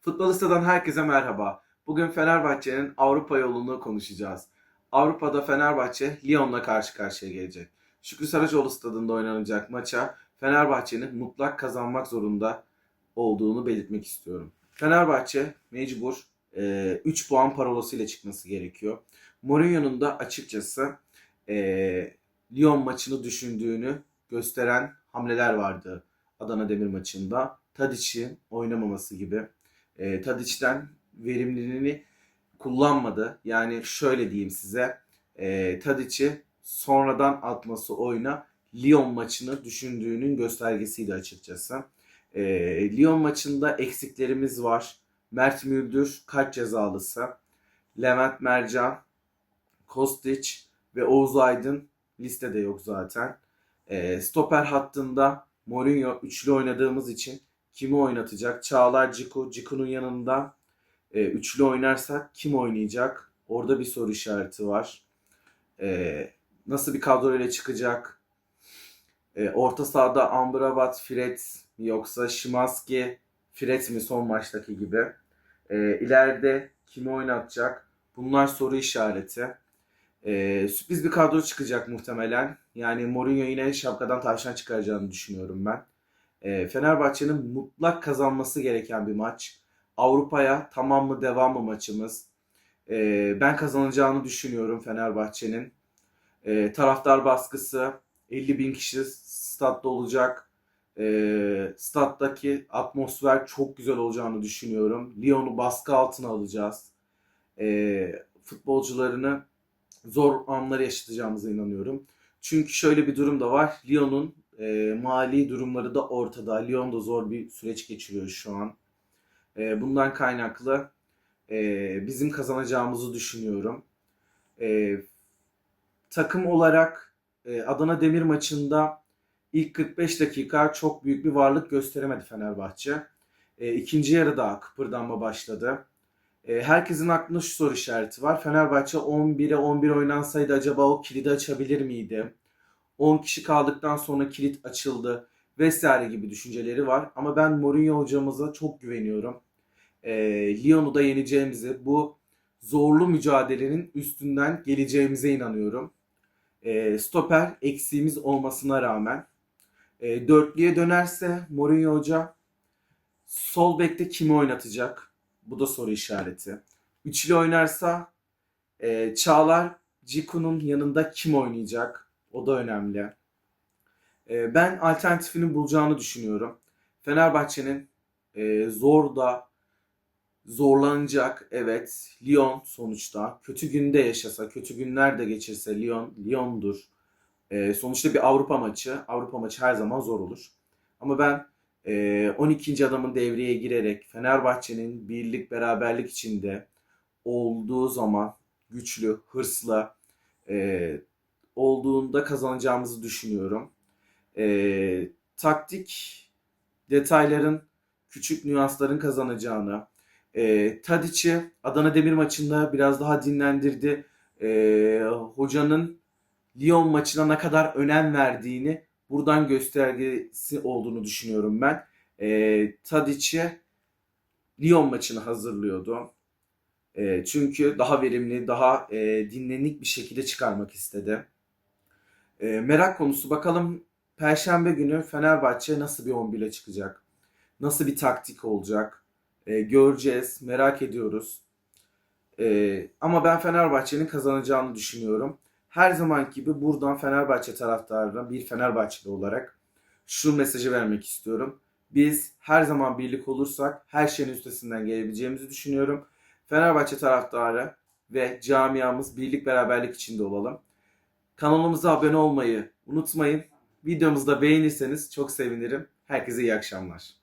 Futbolista'dan herkese merhaba. Bugün Fenerbahçe'nin Avrupa yolunu konuşacağız. Avrupa'da Fenerbahçe Lyon'la karşı karşıya gelecek. Şükrü Saracoğlu stadında oynanacak maça Fenerbahçe'nin mutlak kazanmak zorunda olduğunu belirtmek istiyorum. Fenerbahçe mecbur e, 3 puan parolasıyla çıkması gerekiyor. Mourinho'nun da açıkçası e, Lyon maçını düşündüğünü gösteren hamleler vardı Adana Demir maçında. Tadic'in oynamaması gibi. E, Tadic'ten verimliliğini kullanmadı. Yani şöyle diyeyim size. E, Tadic'i sonradan atması oyuna Lyon maçını düşündüğünün göstergesiydi açıkçası. E, Lyon maçında eksiklerimiz var. Mert Müldür kaç cezalısı. Levent Mercan, Kostić ve Oğuz Aydın listede yok zaten. E, stoper hattında Mourinho üçlü oynadığımız için kimi oynatacak? Çağlar Ciku. Ciku'nun yanında e, üçlü oynarsak kim oynayacak? Orada bir soru işareti var. E, nasıl bir kadro ile çıkacak? E, orta sahada Amrabat, Fred yoksa Şimanski, Fred mi son maçtaki gibi? E, ileride kimi oynatacak? Bunlar soru işareti. E, sürpriz bir kadro çıkacak muhtemelen. Yani Mourinho yine şapkadan tavşan çıkaracağını düşünüyorum ben. E, Fenerbahçe'nin mutlak kazanması gereken bir maç. Avrupa'ya tamam mı devam mı maçımız? E, ben kazanacağını düşünüyorum Fenerbahçe'nin. E, taraftar baskısı 50 bin kişi statta olacak. E, stat'taki atmosfer çok güzel olacağını düşünüyorum. Lyon'u baskı altına alacağız. E, futbolcularını zor anlar yaşatacağımıza inanıyorum. Çünkü şöyle bir durum da var. Lyon'un e, mali durumları da ortada. Lyon da zor bir süreç geçiriyor şu an. E, bundan kaynaklı e, bizim kazanacağımızı düşünüyorum. E, takım olarak e, Adana Demir maçında ilk 45 dakika çok büyük bir varlık gösteremedi Fenerbahçe. E, ikinci yarıda kıpırdanma başladı. E, herkesin aklında şu soru işareti var. Fenerbahçe 11'e 11 oynansaydı acaba o kilidi açabilir miydi? 10 kişi kaldıktan sonra kilit açıldı vesaire gibi düşünceleri var. Ama ben Mourinho hocamıza çok güveniyorum. E, Lyon'u da yeneceğimizi, bu zorlu mücadelenin üstünden geleceğimize inanıyorum. E, stoper eksiğimiz olmasına rağmen e, dörtlüye dönerse Mourinho hoca sol bekte kimi oynatacak? Bu da soru işareti. Üçlü oynarsa e, Çağlar Ciku'nun yanında kim oynayacak? O da önemli. E, ben alternatifini bulacağını düşünüyorum. Fenerbahçe'nin e, zor da zorlanacak. Evet, Lyon sonuçta. Kötü günde yaşasa, kötü günler de geçirse Lyon, Lyon'dur. E, sonuçta bir Avrupa maçı. Avrupa maçı her zaman zor olur. Ama ben e, 12. adamın devreye girerek Fenerbahçe'nin birlik beraberlik içinde olduğu zaman güçlü, hırslı e, olduğunda kazanacağımızı düşünüyorum. E, taktik detayların, küçük nüansların kazanacağını, e, Tadic'i Adana Demir maçında biraz daha dinlendirdi. E, hocanın Lyon maçına ne kadar önem verdiğini buradan göstergesi olduğunu düşünüyorum ben. E, Tadic'e Lyon maçını hazırlıyordu. E, çünkü daha verimli, daha e, dinlenik bir şekilde çıkarmak istedi. E, merak konusu bakalım Perşembe günü Fenerbahçe nasıl bir 11 ile çıkacak? Nasıl bir taktik olacak? E, göreceğiz, merak ediyoruz. E, ama ben Fenerbahçe'nin kazanacağını düşünüyorum. Her zaman gibi buradan Fenerbahçe taraftarına bir Fenerbahçeli olarak şu mesajı vermek istiyorum. Biz her zaman birlik olursak her şeyin üstesinden gelebileceğimizi düşünüyorum. Fenerbahçe taraftarı ve camiamız birlik beraberlik içinde olalım. Kanalımıza abone olmayı unutmayın. Videomuzu da beğenirseniz çok sevinirim. Herkese iyi akşamlar.